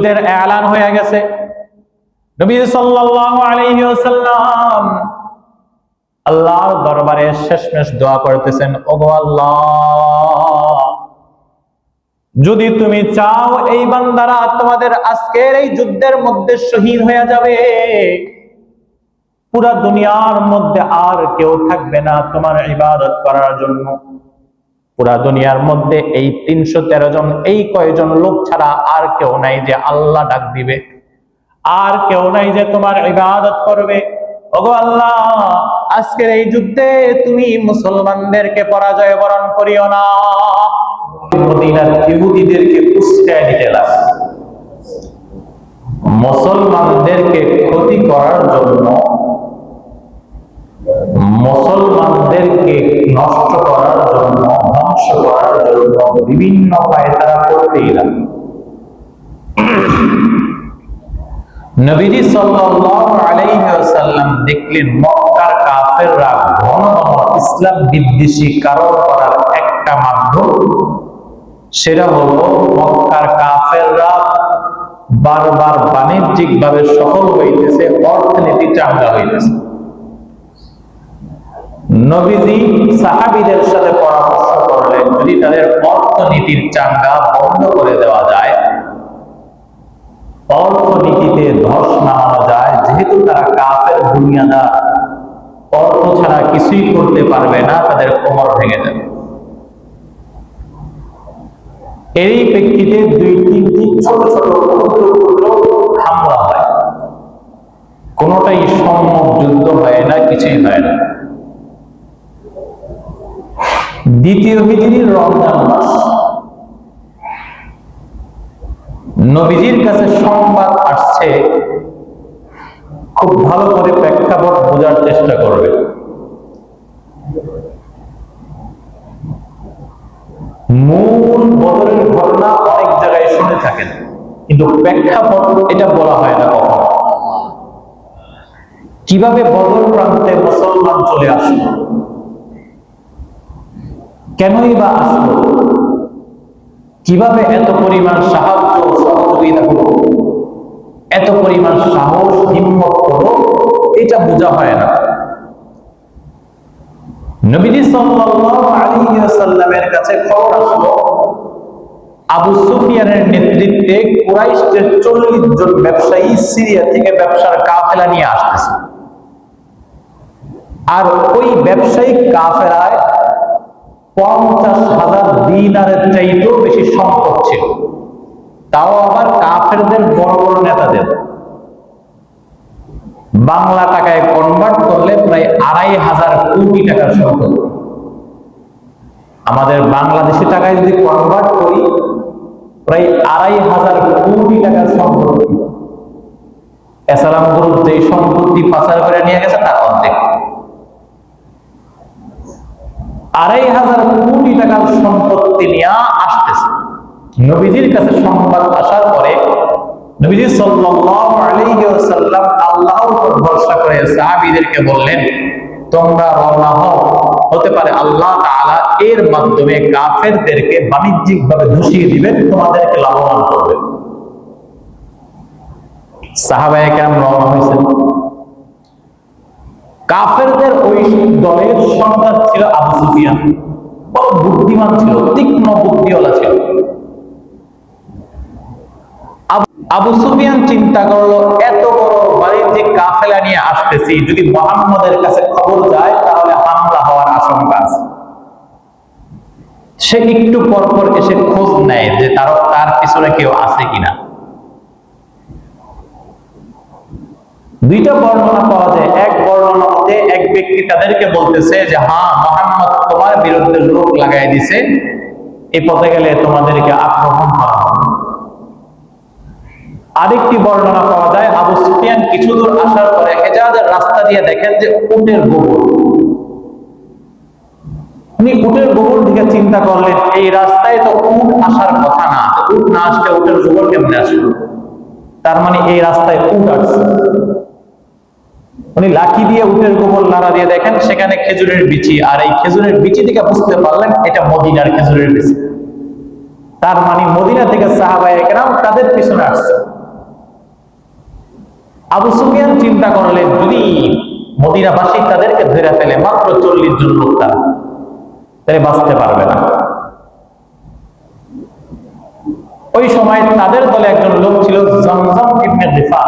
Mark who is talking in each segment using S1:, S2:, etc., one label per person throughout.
S1: যুদ্ধের এলান হয়ে গেছে। আল্লাহর দরবারে শেষমেশ দোয়া করতেছেন, ওগো আল্লাহ, যদি তুমি চাও এই বান্দারা তোমাদের আজকের এই যুদ্ধের মধ্যে শহীদ হয়ে যাবে, পুরা দুনিয়ার মধ্যে আর কেউ থাকবে না তোমার ইবাদত করার জন্য। পুরা দুনিয়ার মধ্যে এই তিনশো তেরো জন, এই কয়জন লোক ছাড়া আর কেউ নাই যে আল্লাহ ডাক দিবে। আর কেউ নাই যে তোমার ইবাদত করবে। ওগো আল্লাহ, আজকের এই যুদ্ধে তুমি মুসলমানদেরকে পরাজয় বরণ করিও না। উস্কায় মুসলমানদেরকে ক্ষতি করার জন্য মুসলমানদেরকে নষ্ট করার করার জন্য বিভিন্ন লাগে নবীজি সাল্লাল্লাহু আলাইহি ওয়াসাল্লাম দেখলেন মক্কার কাফেররা ঘন ইসলাম বিদ্বেষী কারণ করার একটা মাধ্যম। সেটা হলো মক্কার কাফেররা বারবার বাণিজ্যিক ভাবে সফল হইতেছে অর্থনীতি চাঙ্গা হইতেছে। নবীজি সাহাবিদের সাথে পরামর্শ করলেন যদি তাদের অর্থনীতির চাঙ্গা বন্ধ করে দেওয়া যায়। অর্থনীতিতে ধস নামানো যায়, যেহেতু তারা কাফের দুনিয়াদার অর্থ ছাড়া কিছুই করতে পারবে না, তাদের কোমর ভেঙে যাবে। এরই প্রেক্ষিতে দুই তিনটি ছোট ছোট ক্ষুদ্র ক্ষুদ্র হামলা হয়। কোনটাই সম্মুখ যুদ্ধ হয় না, কিছুই হয় না। দ্বিতীয় হিজরির রমজান মাস। নবীজির কাছে সংবাদ আসছে। খুব ভালো করে প্রেক্ষাপট বোঝার চেষ্টা করবে। মূল বদলের ঘটনা অনেক জায়গায় শুনে থাকেন, কিন্তু প্রেক্ষাপট এটা বলা হয় না কখনো। কীভাবে বদল প্রান্তে মুসলমান চলে আসলো? কেনই বা আসলো? কীভাবে এত পরিমাণ সাহায্য সহযোগিতা হলো এত পরিমাণ সাহস, হিম্মত হলো এটা বোঝা হয় না। নবীজি সাল্লাল্লাহু আলাইহি ওয়াসাল্লামের কাছে খবর আসলো, আবু সুফিয়ানের নেতৃত্বে কুরাইশের চল্লিশ জন ব্যবসায়ী সিরিয়া থেকে ব্যবসার কাফেলা নিয়ে আসতেছে। আর ওই ব্যবসায়িক কাফেলায় পঞ্চাশ হাজার দিনারের চাইতেও বেশি সম্পদ ছিল। তাও আবার কাফেরদের বড় বড় নেতাদের। বাংলা টাকায় কনভার্ট করলে প্রায় আড়াই হাজার কোটি টাকার সম্পদ। আমাদের বাংলাদেশি টাকায় যদি কনভার্ট করি, প্রায় আড়াই হাজার কোটি টাকার সম্পত্তি এসালাম গ্রুপ যে সম্পত্তি পাচার করে নিয়ে গেছে, তার অর্ধেক। আড়াই হাজার কোটি টাকার সম্পত্তি নিয়ে আসতেছে। নবীজির কাছে সংবাদ আসার পরে নবীজি সাল্লাল্লাহু বললেন, তোমরা হও। হতে পারে আল্লাহ এর মাধ্যমে লাভবান রওনা হয়েছেন। কাফেরদের ওই দলের সন্তান ছিল আবু সুফিয়ান। বড় বুদ্ধিমান ছিল, তীক্ষ্ণ বুদ্ধিওয়ালা ছিল। আবু সুফিয়ান চিন্তা করল, এত বড় বাণিজ্যিক কাফেলা নিয়ে আসতেছি, যদি মোহাম্মদের কাছে খবর যায়, তাহলে হামলা হওয়ার আশঙ্কা আছে। সে একটু পর পর এসে খোঁজ নেয় যে তার তার পিছনে কেউ আছে কিনা। দুইটা বর্ণনা পাওয়া যায়। এক বর্ণনাতে এক ব্যক্তি তাদেরকে বলতেছে যে হ্যাঁ মোহাম্মদ তোমার বিরুদ্ধে লোক লাগাই দিছে। এই পথে গেলে তোমাদেরকে আক্রমণ করা আরেকটি বর্ণনা পাওয়া যায়, আবু সুফিয়ান কিছু দূর আসার পরে হেজাজের রাস্তা দিয়ে দেখেন যে উটের গোবর। উনি উটের গোবর দিকে চিন্তা করলেন, এই রাস্তায় তো উট আসার কথা না। উট না আসলে উটের গোবর কেমনে আসলো তার মানে এই রাস্তায় উট আসছে। উনি লাঠি দিয়ে উটের গোবর নাড়া দিয়ে দেখেন, সেখানে খেজুরের বিচি। আর এই খেজুরের বিচি থেকে বুঝতে পারলেন, এটা মদিনার খেজুরের বিচি। তার মানে মদিনা থেকে সাহাবাই একরাম তাদের পিছনে আসছে। আবু সুফিয়ান চিন্তা করলেন, যদি মদিনাবাসী তাদেরকে ধরে ফেলে, মাত্র চল্লিশ জন লোক তারা বাঁচতে পারবে না। ওই সময় তাদের দলে একজন লোক ছিল জমজম ইবনে রিফা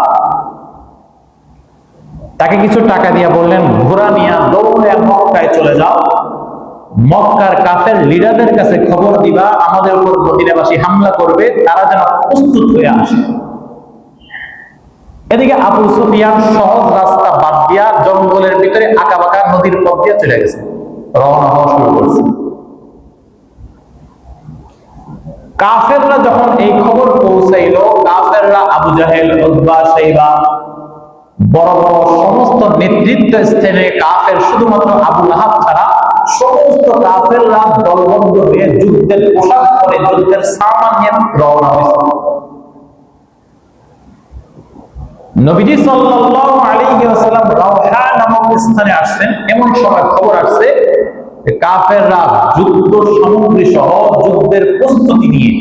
S1: তাকে কিছু টাকা দিয়ে বললেন, ঘোড়া নিয়ে দৌড়ে মক্কায় চলে যাও। মক্কার কাফের লিডারদের কাছে খবর দিবা, আমাদের উপর মদিনাবাসী হামলা করবে, তারা যেন প্রস্তুত হয়ে আসে। এদিকে আবু সুফিয়ান সহজ রাস্তা বাদ দিয়া জঙ্গলের ভিতরে আঁকা বাঁকা নদীর পথ দিয়ে চলে গেছে। রওনা হওয়া শুরু করছে। কাফেররা যখন এই খবর পৌঁছাইল, কাফেররা আবু জাহেল উদ্বা সাইবা বড় বড় সমস্ত নেতৃত্ব স্থানে কাফের, শুধুমাত্র আবু লাহাব ছাড়া সমস্ত কাফেররা দলবদ্ধ হয়ে যুদ্ধের পোশাক পরে, যুদ্ধের সামান নিয়ে রওনা হয়েছে। যুদ্ধ সহ যুদ্ধের প্রস্তুতি নিয়ে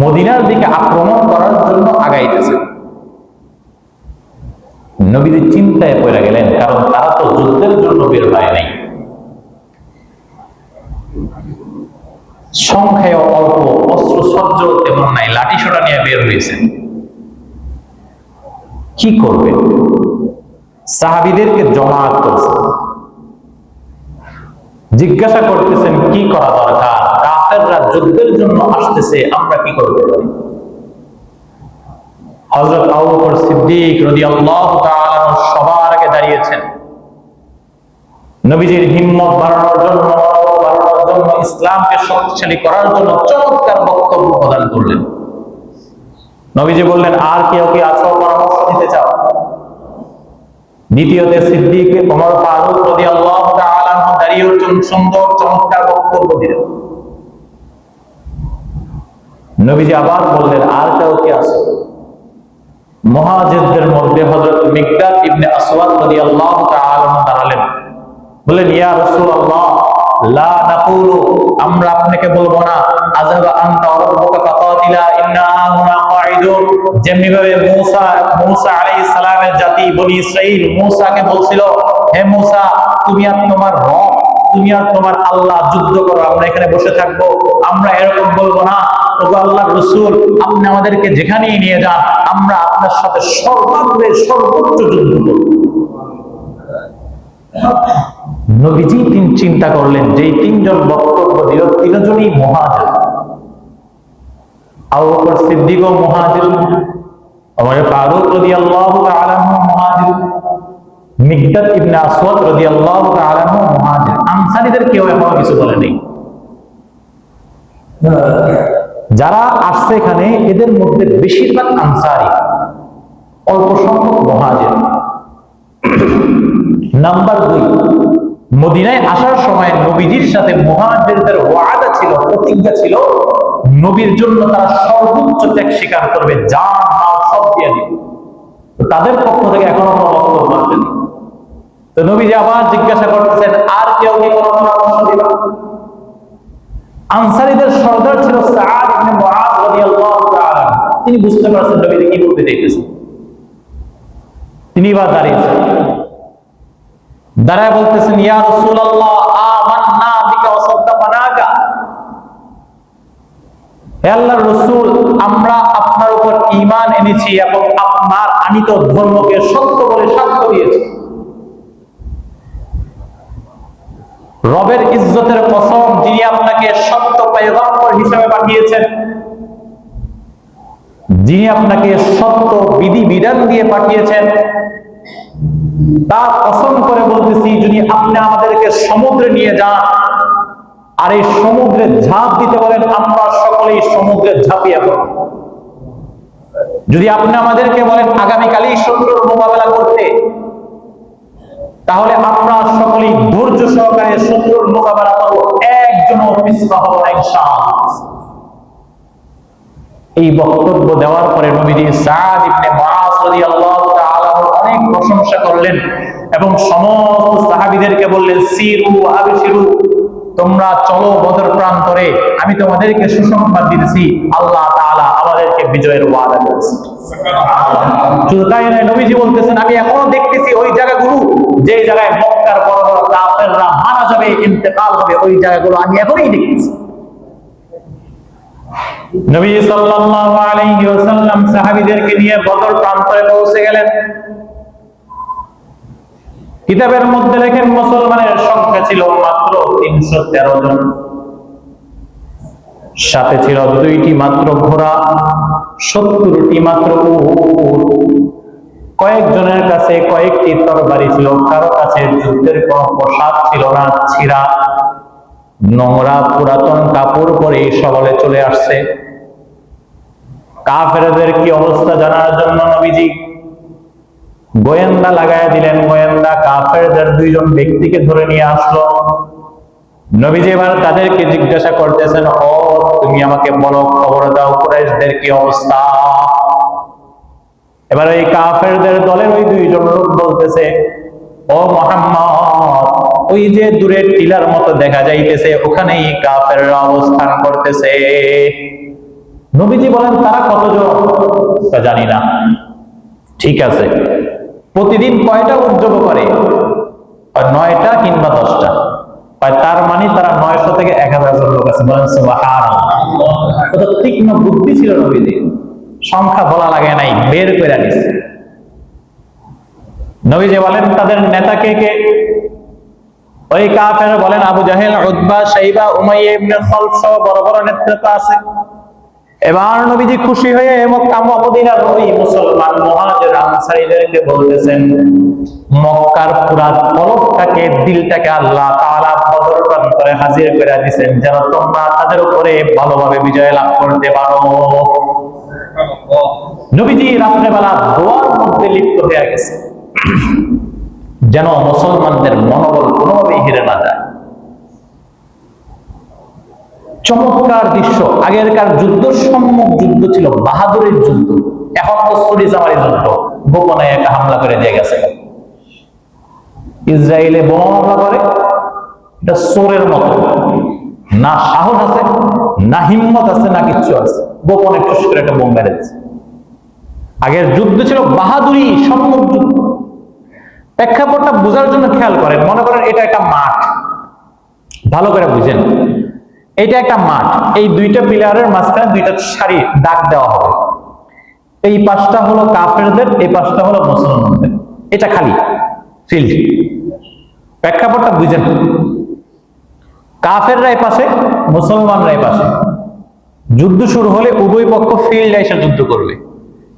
S1: মদিনার দিকে আক্রমণ করার জন্য আগাইতেছে। নবীজি চিন্তায় পড়ে গেলেন, কারণ তারা তো যুদ্ধের জন্য বের হয় নাই। সংখ্যায় অল্প, অস্ত্র সজ্জ তেমন নাই লাঠি সোটা নিয়ে বের হয়েছেন। কি করবে? সাহাবিদেরকে জমাত করছে। জিজ্ঞাসা করতেছেন, কি করা দরকার? কাফেররা যুদ্ধের জন্য আসতেছে, আমরা কি করতে পারি? হযরত আবু বকর সিদ্দিক রাদিয়াল্লাহু তাআলা সবার আগে দাঁড়িয়েছেন। নবীজির হিম্মত বাড়ানোর জন্য বাড়ানোর জন্য, ইসলামকে শক্তিশালী করার জন্য চমৎকার বক্তব্য প্রদান করলেন। নবীজি বললেন, আর কেউ কি আছো? পরামর্শ দিতে চাও? দ্বিতীয়তে সিদ্দিক ওমর ফারুক রাদিয়াল্লাহু তাআলা দাঁড়িয়ে সুন্দর, চমৎকার বক্তব্য দিলেন। নবীজি আবার বললেন, আর কেউ কি আছে? মহাজিদদের মধ্যে হযরত মিকদাদ ইবনে আসওয়াদ রাদিয়াল্লাহু তাআলা দাঁড়ালেন। বললেন, ইয়া রাসূলুল্লাহ, লা নাকুলু, আমরা আপনাকে বলব না, আযাবা আনতা রাব্বুকা ফাকাতিলা, ইন্না হুনা যেমনি ভাবে মূসা মূসা আলাইহিস সালামের জাতি বনি ইসরাইল মূসাকে বলছিল, হে মূসা, তুমি আর তোমার রব, তুমি আর তোমার আল্লাহ যুদ্ধ করো, আমরা এখানে বসে থাকব, আমরা এরকম বলব না। আমাদেরকে নিয়ে যান, আমরা আপনার সাথে সর্বাগ্রে সর্বোচ্চ যুদ্ধ করব। নবীজি তিন চিন্তা করলেন যেই তিনজন বক্তব্য দিল তিনজনই মহাজন। সিদ্দিক ও ওমর ফারুক আনসারীদের কেউ কিছু যারা আসছে এখানে, এদের মধ্যে বেশিরভাগ আনসারী অল্প সংখ্যক মহাজির। নাম্বার দুই, মদিনায় আসার সময় নবীজির সাথে মহাজিরদের ওয়াদা ছিল, প্রতিজ্ঞা ছিল, নবীর জন্য তারা সর্বোচ্চ ত্যাগ স্বীকার করবে যা মাল সব দিয়ে দিবে। তাদের পক্ষ থেকে এখনও কোনো বক্তব্য আসেনি। তো নবীজি আবার জিজ্ঞাসা করতেছেন, আর কেউ কি কোনো পরামর্শ দিবা? আনসারীদের সর্দার ছিল সাআদ ইবনে রাদিয়াল্লাহু তাআলা। তিনি বুঝতে পারছেন নবীজি কি বলতে চাইতেছেন। তিনি বা দাঁড়িয়েছেন দাঁড়ায় বলতেছেন, ইয়া রাসূলুল্লাহ, আমান্না বিকা ওয়া হে আল্লাহর রাসূল, আমরা আপনার উপর ঈমান এনেছি এবং আপনার আনিত ধর্মকে সত্য বলে সাক্ষ্য দিয়েছি। রবের ইজ্জতের কসম যিনি আপনাকে সত্য পয়গম্বর হিসেবে পাঠিয়েছেন, যিনি আপনাকে সত্য বিধি বিধান দিয়ে পাঠিয়েছেন, তা কসম করে বলতেছি, যদি আপনি আমাদেরকে সমুদ্রে নিয়ে যান, আর এই সমুদ্রে ঝাঁপ দিতে বলেন, আমরা সকলেই সমুদ্রে ঝাঁপিয়ে পড়ব। যদি আপনি আমাদেরকে বলেন, আগামীকালই শত্রুর মোকাবেলা করতে তাহলে আমরা সকলেই ধৈর্য সহকারে শত্রুর মোকাবেলা করব। একজনও পিছপা হব না এই বক্তব্য দেওয়ার পরে নবীজি অনেক প্রশংসা করলেন এবং সমস্ত সাহাবীদেরকে বললেন, সিরু আবশিরু। তোমরা চলো বদর প্রান্তরে আমি তোমাদেরকে সুসংবাদ দিতেছি। আল্লাহ তাআলা আমাদেরকে বিজয়ের ওয়াদা করেছে শুধু তাই নবীজি বলতেছেন, আমি এখনও দেখতেছি ওই জায়গাগুলো, যে জায়গায় মক্কার বড় বড় কাফেররা মারা যাবে, ইন্তেকাল হবে, ওই জায়গাগুলো আমি এখনই দেখতেছি। নবী সাল্লাল্লাহু আলাইহি ওয়াসাল্লাম সাহাবীদেরকে নিয়ে বদর প্রান্তরে পৌঁছে গেলেন। কিতাবের মধ্যে লেখেন মুসলমানের সংখ্যা ছিল মাত্র তিনশো তেরো জন। সাথে ছিল দুইটি মাত্র ঘোড়া, সত্তরটি মাত্র কয়েকজনের কাছে কয়েকটি তরবারি ছিল, কারও কাছে যুদ্ধের কোন পোশাক ছিল না, ছিঁড়া। নোংরা পুরাতন কাপড় পরে সবলে চলে আসছে। কাফেরদের কি অবস্থা জানার জন্য নবীজি গোয়েন্দা লাগায় দিলেন, গোয়েন্দা কাফেরদের দুইজন ব্যক্তিকে ধরে নিয়ে আসলো। নবীজি এবার তাদেরকে জিজ্ঞাসা করতেছেন, ও, তুমি আমাকে বলো, খবর দাও, কুরাইশদের কি অবস্থা? এবার ওই কাফেরদের দলের ওই দুইজন লোক বলতেছে, ও মোহাম্মদ, ওই যে দূরের টিলার মতো দেখা যাইতেছে, ওখানেই কাফেররা অবস্থান করতেছে। নবীজি বলেন, তারা কতজন? জানি না। ঠিক আছে। প্রতিদিন কয়টা উদ্যোগ করে? নয়টা কিংবা দশটা? তার মানে তারা নয়শো থেকে এক হাজার লোক আছে। বলেন তীক্ষ্ণ বুদ্ধি ছিল নবীজি সংখ্যা বলা লাগে নাই, বের করে নিছে নবীজি বলেন, তাদের নেতা কে কে? ওই কাফের বলেন, Abu Jahl, Utba, Shaiba, Umayyah ibn Khalaf বড় বড় নেতৃত্ব আছে। এবার নবীজি খুশি হয়ে মক্কা মদিনার ওই মুসলমান মুহাজির আনসারীদেরকে বলতেছেন, মক্কার পুরা কলবটাকে দিলটাকে আল্লাহ তাআলা বদর প্রান্তরে হাজির করে দিবেন যেন তোমরা তাদের উপরে ভালোভাবে বিজয় লাভ করতে পারো। নবীজি রাত্রেবেলা দোয়ার মধ্যে লিপ্ত হয়ে গেছে। যেন মুসলমানদের মনোবল কোনোভাবেই হেরে না যায়। চমৎকার দৃশ্য। আগেরকার যুদ্ধ সম্মুখ যুদ্ধ ছিল বাহাদুরের যুদ্ধ। এখন তো সরিজামারি যুদ্ধ। গোপনে একটা হামলা করে দিয়ে গেছে। ইসরায়েলে বোমা হামলা করে। এটা সোরের মতো। না সাহস আছে, না হিম্মত আছে, না কিচ্ছু আছে। গোপনে টুস করে একটা বোম মেরেছে। আগের যুদ্ধ ছিল বাহাদুরি সম্মুখ যুদ্ধ। প্রেক্ষাপটটা বোঝার জন্য খেয়াল করেন। মনে করেন এটা একটা মাঠ। ভালো করে বুঝেন। এটা একটা মাঠ। এই দুইটা পিলারের মাঝখানে দুইটা সারি দাগ দেওয়া হবে। এই পাশটা হলো কাফেরদের, এই পাশটা হলো মুসলমানদের। এটা খালি ফিল্ড প্রেক্ষাপটটা বুঝেন। কাফেররা এই পাশে, মুসলমানরা এই পাশে। যুদ্ধ শুরু হলে উভয় পক্ষ ফিল্ড এসে যুদ্ধ করবে।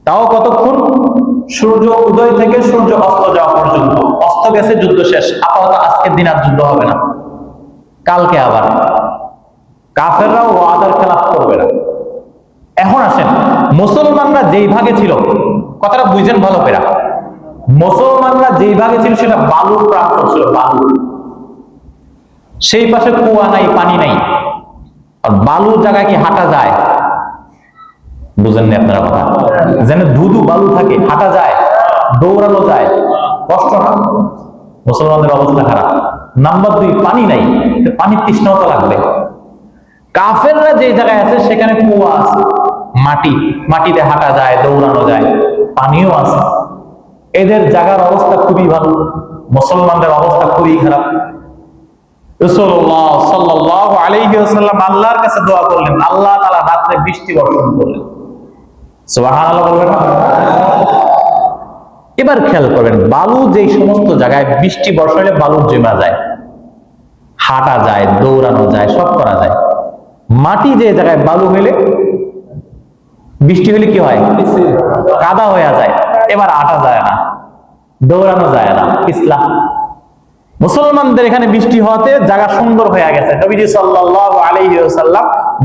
S1: তাও কতক্ষণ? সূর্য উদয় থেকে সূর্য অস্ত যাওয়া পর্যন্ত। অস্ত গেছে যুদ্ধ শেষ। আপাতত আজকের দিন আর যুদ্ধ হবে না। কালকে আবার। কাফেররাও ওয়াদার খেলাফ করবে না। এখন আসেন, মুসলমানরা যেই ভাগে ছিল, কথাটা বুঝেন ভালো পেরা মুসলমানরা যেই ভাগে ছিল সেটা বালুর প্রান্ত ছিল, বালু। সেই পাশে কুয়া নাই, পানি নাই। আর বালুর জায়গায় কি হাঁটা যায়? বুঝেননি আপনারা কথা। যেন ধুধু বালু থাকে, হাঁটা যায়, দৌড়ানো যায়। কষ্ট না? মুসলমানদের অবস্থা খারাপ। নাম্বার দুই, পানি নাই। পানির তৃষ্ণতা লাগবে। কাফেররা যে জায়গায় আছে, সেখানে কুয়া আছে। মাটি, মাটিতে হাঁটা যায়, দৌড়ানো যায়, পানিও আছে। এদের জায়গার অবস্থা খুবই ভালো। মুসলমানদের অবস্থা খুবই খারাপ। করলেন। আল্লাহ তাআলা রাতে বৃষ্টি বর্ষণ করলেন। এবার খেয়াল করবেন বালু যেই সমস্ত জায়গায় বৃষ্টি বর্ষালে বালু জমা যায়, হাঁটা যায়, দৌড়ানো যায়, সব করা যায়। মাটি যে জায়গায় বালু হলে বৃষ্টি হলে কি হয়? কাদা হয়ে যায়। এবার আটা যায় না, দৌড়ানো যায় না ইসলাম মুসলমানদের এখানে বৃষ্টি হওয়াতে জায়গা সুন্দর হয়ে গেছে। নবীজি সাল্লাল্লাহু আলাইহি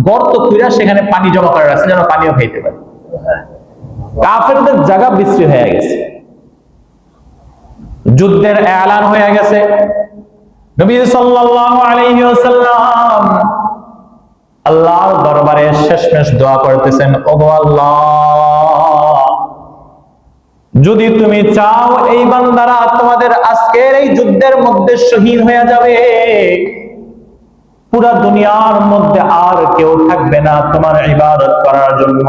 S1: গর্ত খুঁড়া সেখানে পানি জমা করে রাখছে যেন পানিও খাইতে পারে। কাফেরদের জায়গা বিশ্রী হয়ে গেছে। যুদ্ধের এলান হয়ে গেছে। নবী সাল্লাল্লাহু আলাইহি ওয়াসাল্লাম আল্লাহর দরবারে শেষমেশ দোয়া করতেছেন, ওগো আল্লাহ, যদি তুমি চাও এই বান্দারা তোমাদের আজকের এই যুদ্ধের মধ্যে শহীদ হয়ে যাবে, পুরা দুনিয়ার মধ্যে আর কেউ থাকবে না তোমার ইবাদত করার জন্য।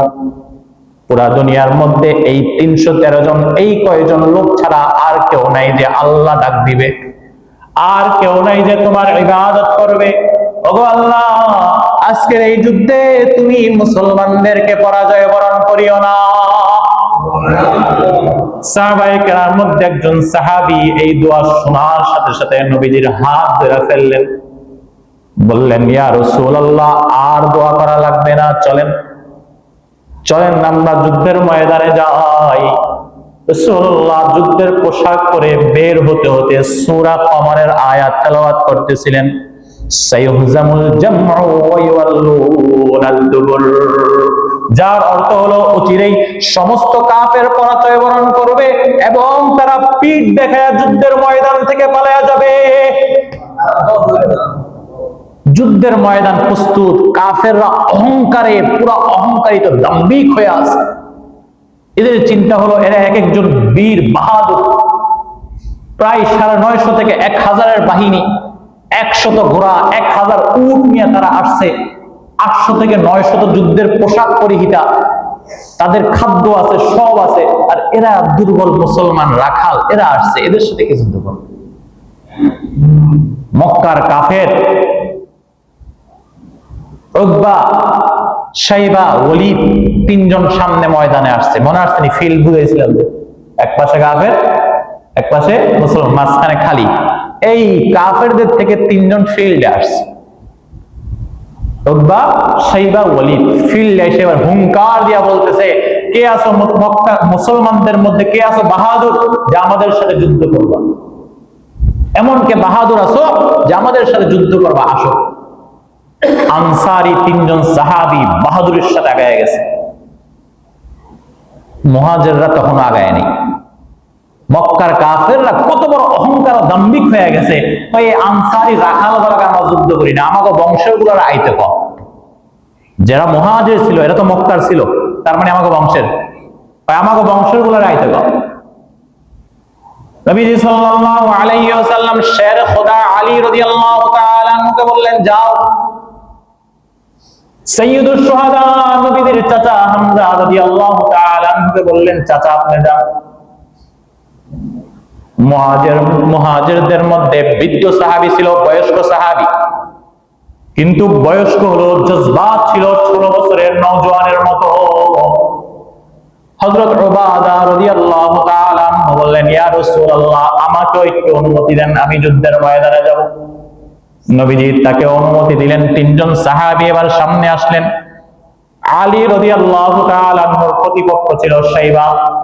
S1: পুরা দুনিয়ার মধ্যে এই তিনশো তেরো জন, এই কয়জন লোক ছাড়া আর কেউ নাই যে আল্লাহ ডাক দিবে, আর কেউ নাই যে তোমার ইবাদত করবে। আজকের এই যুদ্ধে তুমি মুসলমানদেরকে পরাজয় বরণ করিও না। সাহাবায়ে কেরার মধ্যে একজন সাহাবী এই দোয়া শোনার সাথে সাথে নবীজির হাত ধরে ফেললেন। বললেন, ইয়া রাসূলুল্লাহ, আর দোয়া করা লাগবে না, চলেন। চলেন, আমরা যুদ্ধের ময়দানে যাই। রাসূলুল্লাহ যুদ্ধের পোশাক পরে বের হতে হতে সূরা কমরের আয়াত তেলাওয়াত করতেছিলেন। যার অর্থ হলো অচিরেই সমস্ত কাফের বরণ করবে এবং তারা পিঠ দেখায় যুদ্ধের ময়দান থেকে যাবে। যুদ্ধের ময়দান প্রস্তুত, কাফেররা অহংকারে, পুরো অহংকারিত, দাম্ভিক হয়ে আছে। এদের চিন্তা হলো এরা এক একজন বীর, বাহাদুর। প্রায় সাড়ে নয়শো থেকে এক হাজারের বাহিনী। একশত ঘোড়া, এক হাজার উট নিয়ে তারা আসছে। আটশো থেকে নয়শত যুদ্ধের পোশাক পরিহিতা। তাদের খাদ্য আছে, সব আছে। আর এরা দুর্বল মুসলমান, রাখাল, এরা আসছে। এদের সাথে কি যুদ্ধ করবে? মক্কার কাফের, উকবা সাইবা ওলিদ, তিনজন সামনে ময়দানে আসছে। মনে আসছে ফিল্ড বুঝেছিলাম যে। এক পাশে কাফের, এক পাশে মুসলমান, মাঝখানে খালি। এই কাফেরদের থেকে তিনজন ফিল্ডে আসছে। সাইবা ওলিদ ফিল্ডে এসে এবার হুঙ্কার দিয়া বলতেছে, কে মক্কা, মুসলমানদের মধ্যে কে আছো বাহাদুর যে আমাদের সাথে যুদ্ধ করবা? এমন কে বাহাদুর আসো যে আমাদের সাথে যুদ্ধ করবা, আসো। আনসারি তিনজন সাহাবি বাহাদুরের সাথে আগায় গেছে। মহাজেররা তখন আগায় নেই। মক্কার কাফেররা কত বড় অহংকার ও দাম্ভিক হয়ে গেছে ওই আনসারি রাখাল বলাকে আমরা যুদ্ধ করি না আমাকে বংশেরগুলার আইতে কম। যারা মহাজের ছিল, এরা তো মক্কার ছিল, তার মানে আমাকে বংশের। আমাকে বংশের আইতে কম। চাচা, আপনি যান। মুহাজির মধ্যে বৃদ্ধ সাহাবী ছিল, বয়স্ক সাহাবী। কিন্তু বয়স্ক হলো, জজবাত ছিল ষোলো বছরের নওজোয়ানের মতো। আনহু বললেন আমাকে একটু অনুমতি দেন, আমি তাকে অনুমতি দিলেন, তিনজন সাহাবী এবার সামনে আসলেন। প্রতিপক্ষ ছিল শাইবা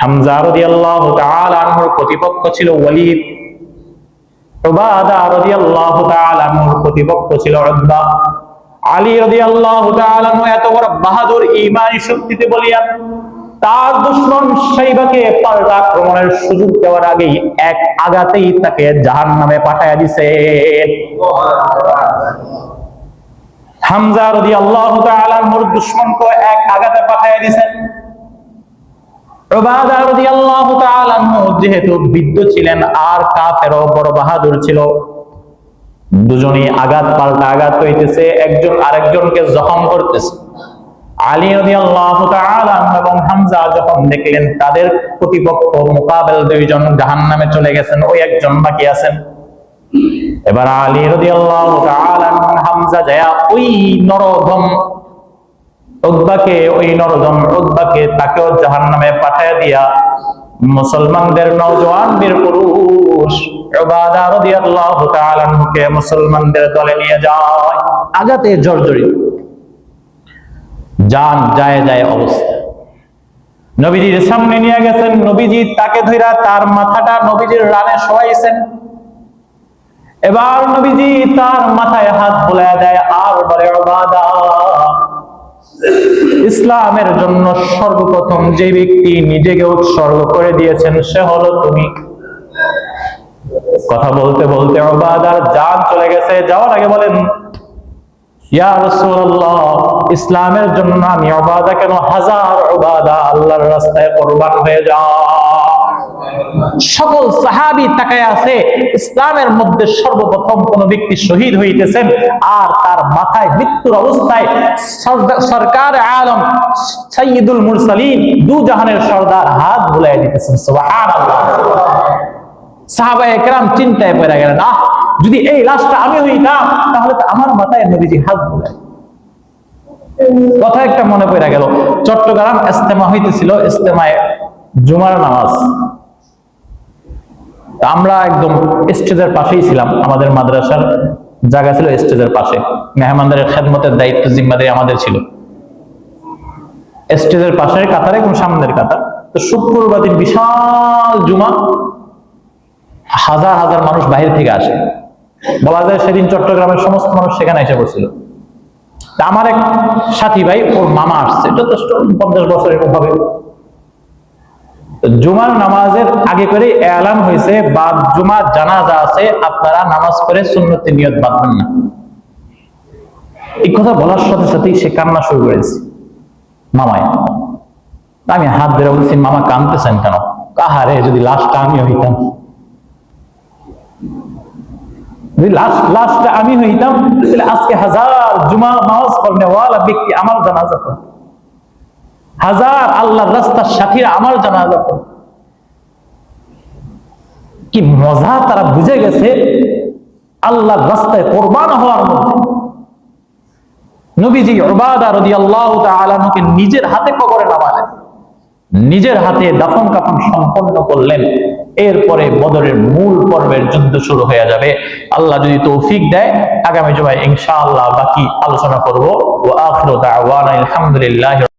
S1: হামজা রাদিয়াল্লাহু তাআলা প্রতিপক্ষ ছিল ওয়ালিদ। প্রতিপক্ষ ছিল আলী এত বড় বাহাদুর ঈমানি শক্তিতে বলিয়া তার দুশমন শাইবাকে পাল্টা আক্রমণের সুযোগ দেওয়ার আগেই এক আঘাতেই তাকে জাহান্নামে পাঠায়া দিছে। হামজা তাআলা আনহুর দুশমনকে এক আঘাতে পাঠায়া দিছেন উবাদা রাদিয়াল্লাহু তাআলা আনহু যেহেতু বৃদ্ধ ছিলেন, আর কাফেরও বড় বাহাদুর ছিল। দুজনেই আঘাত পাল্টা আঘাত হইতেছে একজন আরেকজনকে জখম করতেছে। এবং তাদের প্রতিপক্ষ দুইজন জাহান্নামে চলে গেছেন, ওই একজন বাকি আছেন। এবার আলী যায় ওই নরধম উদ্বাকে, ওই নরদম উদ্বাকে তাকেও জাহান নামে পাঠায় দিয়া, মুসলমানদের নওজোয়ান বীর পুরুষ উবাদা রাদিয়াল্লাহু তাআলা আনহুকে মুসলমানদের দলে নিয়ে যায়। আগাতে জর্জরিত। জান যায় যায় অবস্থা। নবীজির সামনে নিয়ে গেছেন, নবীজি তাকে ধইরা তার মাথাটা নবীজির রানে শোয়াইছেন। এবার নবীজি তার মাথায় হাত বুলায় দেয়, আর বলে, উবাদা ইসলামের জন্য সর্বপ্রথম যে ব্যক্তি নিজেকে উৎসর্গ করে দিয়েছেন, সে হলো তুমি। কথা বলতে বলতে অবাদার জান চলে গেছে। যাওয়ার আগে বলেন ইসলামের জন্য আমি অবাদা কেন? হাজার অবাদা আল্লাহর রাস্তায় কোরবান হয়ে যাও সকল সাহাবি তাকায় আছে, ইসলামের মধ্যে সর্বপ্রথম কোন ব্যক্তি শহীদ হইতেছেন আর তার মাথায় মৃত্যুর অবস্থায় সরকার আলম সৈয়দুল দু জাহানের সর্দার হাত বুলাই দিতেছেন চিন্তায় পড়ে গেলেন, আহ, যদি এই লাশটা আমি হইতাম, তাহলে তো আমার মাথায় নবীজি হাত বুলাই কথা একটা মনে পড়ে গেল, চট্টগ্রাম ইস্তেমা হইতেছিল ইস্তেমায় জুমার নামাজ। তা আমরা একদম স্টেজের পাশেই ছিলাম, আমাদের মাদ্রাসার জায়গা ছিল স্টেজের পাশে। মেহমানদের খেদমতের দায়িত্ব জিম্মাদারি আমাদের ছিল। স্টেজের পাশের কাতার এবং সামনের কাতার। তো শুক্রবার দিন বিশাল জুমা, হাজার হাজার মানুষ বাইরে থেকে আসে। বলা যায় সেদিন চট্টগ্রামের সমস্ত মানুষ সেখানে এসে বসছিল। আমার এক সাথী ভাই, ওর মামা আসছে। যথেষ্ট পঞ্চাশ বছর এরকম হবে জুমার নামাজের আগে করে এলান হয়েছে বা জুমার জানাজা আছে, আপনারা নামাজ পড়ে সুন্নতি নিয়ত বাঁধবেন না। এই কথা বলার সাথে সাথেই সে কান্না শুরু করেছে, মামায়। আমি হাত ধরে বলছি, মামা, কাঁদতেছেন কেন? কাহারে, যদি লাশটা আমি হইতাম। আমি হইতাম আজকে হাজার জুমা নামাজ পড়নে ওয়ালা ব্যক্তি আমার জানাজা পড়ে হাজার আল্লাহর রাস্তার সাথীরা আমার জানাজা পড়ে। কি মজা তারা বুঝে গেছে আল্লাহর রাস্তায় কোরবান হওয়ার মধ্যে। নবীজি আনহুকে নিজের হাতে কবরে নামালেন। নিজের হাতে দাফন কাফন সম্পন্ন করলেন। এরপরে বদরের মূল পর্বের যুদ্ধ শুরু হয়ে যাবে। আল্লাহ যদি তৌফিক দেয়, আগামী জমায় ইনশাআল্লাহ বাকি আলোচনা করব। আলহামদুলিল্লাহ